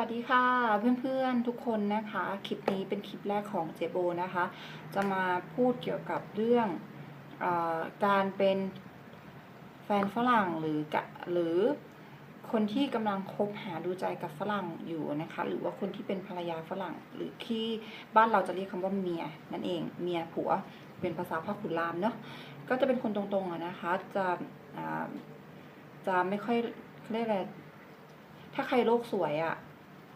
วัสดีค่ะเพื่อนๆทุกคนนะคะ คลิปนี้เป็นคลิปแรกของเจโบนะคะ จะมาพูดเกี่ยวกับเรื่องอการเป็นแฟนฝรั่งหรือกะหรือคนที่กำลังคบหาดูใจกับฝรั่งอยู่นะคะ หรือว่าคนที่เป็นภรรยาฝรั่ง หรือที่บ้านเราจะเรียกคำว่าเมียนั่นเองเมียผัวเป็นภาษาพ่อขุนรามเนาะก็จะเป็นคนตรงๆอะนะคะจะจะไม่ค่อยเรียกอะไรถ้าใครโลกสวยอะ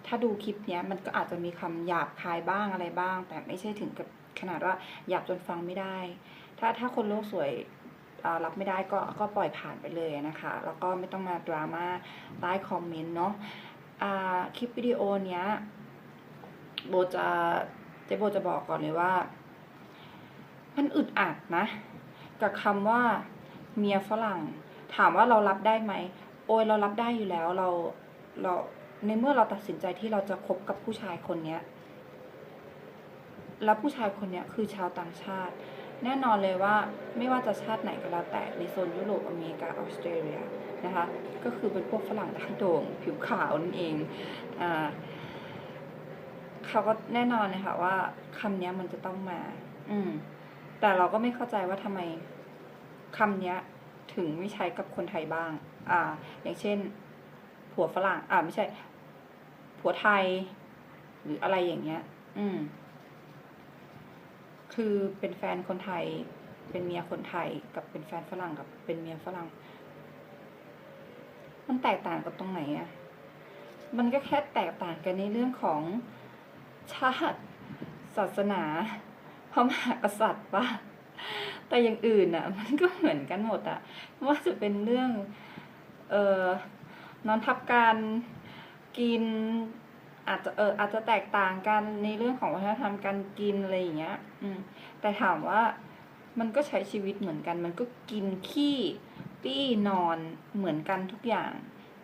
ถ้าดูคลิปเนี้ยมันก็อาจจะมีคำหยาบคายบ้างอะไรบ้าง แต่ไม่ใช่ถึงกับขนาดว่าหยาบจนฟังไม่ได้ ถ้าถ้าคนโลกสวยรับไม่ได้ก็ก็ปล่อยผ่านไปเลยนะคะ แล้วก็ไม่ต้องมาดราม่าใต้คอมเมนต์เนาะคลิปวิดีโอเนี้ยโบจะเจ๊โบจะบอกก่อนเลยว่า มันอึดอัดนะ กับคำว่าเมียฝรั่ง ถามว่าเรารับได้ไหม โอ้ยเรารับได้อยู่แล้วเราเรา ในเมื่อเราตัดสินใจที่เราจะคบกับผู้ชายคนเนี้ย แล้วผู้ชายคนเนี้ยคือชาวต่างชาติ แน่นอนเลยว่าไม่ว่าจะชาติไหนก็แล้วแต่ในโซนยุโรปอเมริกาออสเตรเลียนะคะก็คือเป็นพวกฝรั่งดั้งโด่งผิวขาวนั่นเองอ่าเขาก็แน่นอนเลยค่ะว่าคำเนี้ยมันจะต้องมา อืม แต่เราก็ไม่เข้าใจว่าทำไมคำเนี้ยถึงไม่ใช้กับคนไทยบ้าง อ่า อย่างเช่น ผัวฝรั่งอ่าไม่ใช่ ผัวไทย หรืออะไรอย่างเงี้ย อืม คือเป็นแฟนคนไทย เป็นเมียคนไทย กับเป็นแฟนฝรั่งกับ เป็นเมียฝรั่ง มันแตกต่างกันตรงไหนอะมันก็แค่แตกต่างกันในเรื่องของชาติศาสนาพระมหากษัตริย์ป่ะแต่อย่างอื่นอะ มันก็เหมือนกันหมดอะว่าจะเป็นเรื่อง เอ่อ นอนทับกันกินอาจจะเอออาจจะแตกต่างกันในเรื่องของวัฒนธรรมการกินอะไรอย่างเงี้ย อืม แต่ถามว่ามันก็ใช้ชีวิตเหมือนกัน มันก็กินขี้ปี้นอนเหมือนกันทุกอย่าง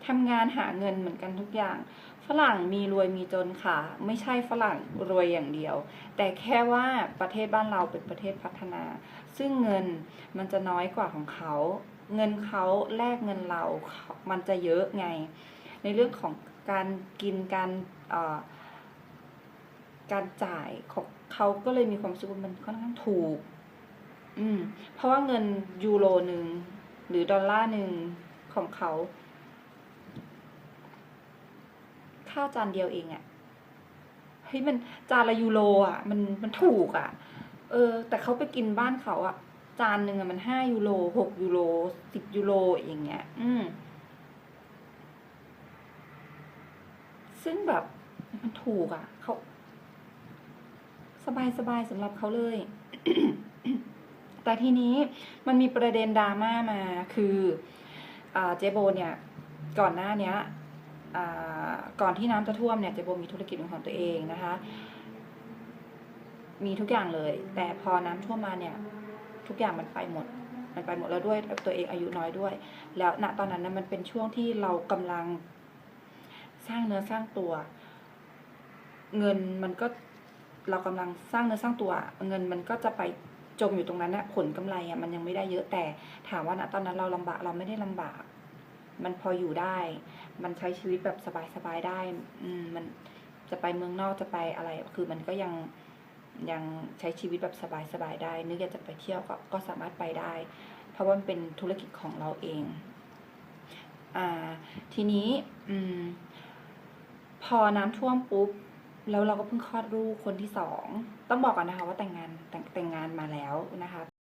ทำงานหาเงินเหมือนกันทุกอย่าง ฝรั่งมีรวยมีจนค่ะ ไม่ใช่ฝรั่งรวยอย่างเดียว แต่แค่ว่าประเทศบ้านเราเป็นประเทศพัฒนา ซึ่งเงินมันจะน้อยกว่าของเขา เงินเขาแลกเงินเรา มันจะเยอะไง ในเรื่องของการกินการการจ่ายของเขาก็เลยมีความสึกว่ามันค่อนข้างถูก อืม เพราะว่าเงินยูโรหนึ่งหรือดอลลาร์หนึ่งของเขาข้าวจานเดียวเองอะเฮ้ยมันจานละยูโรอะมันมันถูกอะเออ แต่เขาไปกินบ้านเขาอะ จานหนึ่งมันห้ายูโรหกยูโรสิบยูโรอย่างเงี้ย อืม ซึ่งแบบมันถูกอะ่ะเขาสบายสบายๆสำหรับเขาเลย แต่ทีนี้มันมีประเด็นดราม่ามา คืออเจโบเนี่ย ก่อนหน้าเนี้ยก่อนที่น้ำจะท่วมเนี่ยเจโบมีธุรกิจของตัวเองนะคะ มีทุกอย่างเลย แต่พอน้ำท่วมมาเนี่ย ทุกอย่างมันไปหมด มันไปหมดแล้วด้วยตัวเองอายุน้อยด้วย แล้วณตอนนั้นนะมันเป็นช่วงที่เรากำลังสร้างเนื้อสร้างตัว เงินมันก็เรากำลังสร้างเนื้อสร้างตัว เงินมันก็จะไปจมอยู่ตรงนั้นนะผลกำไรอะมันยังไม่ได้เยอะแต่ถามว่าณตอนนั้นเราลำบากเราไม่ได้ลำบาก มันพออยู่ได้ มันใช้ชีวิตแบบสบายๆได้ อืมมันจะไปเมืองนอกจะไปอะไร คือมันก็ยัง ยังใช้ชีวิตแบบสบายๆได้ นึกอยากจะไปเที่ยวก็ก็สามารถไปได้ เพราะว่ามันเป็นธุรกิจของเราเองอ่าทีนี้อืมพอน้ำท่วมปุ๊บแล้วเราก็เพิ่งคลอดลูกคนที่สอง ต้องบอกก่อนนะคะว่าแต่งงานแต่งแต่งงานมาแล้วนะคะ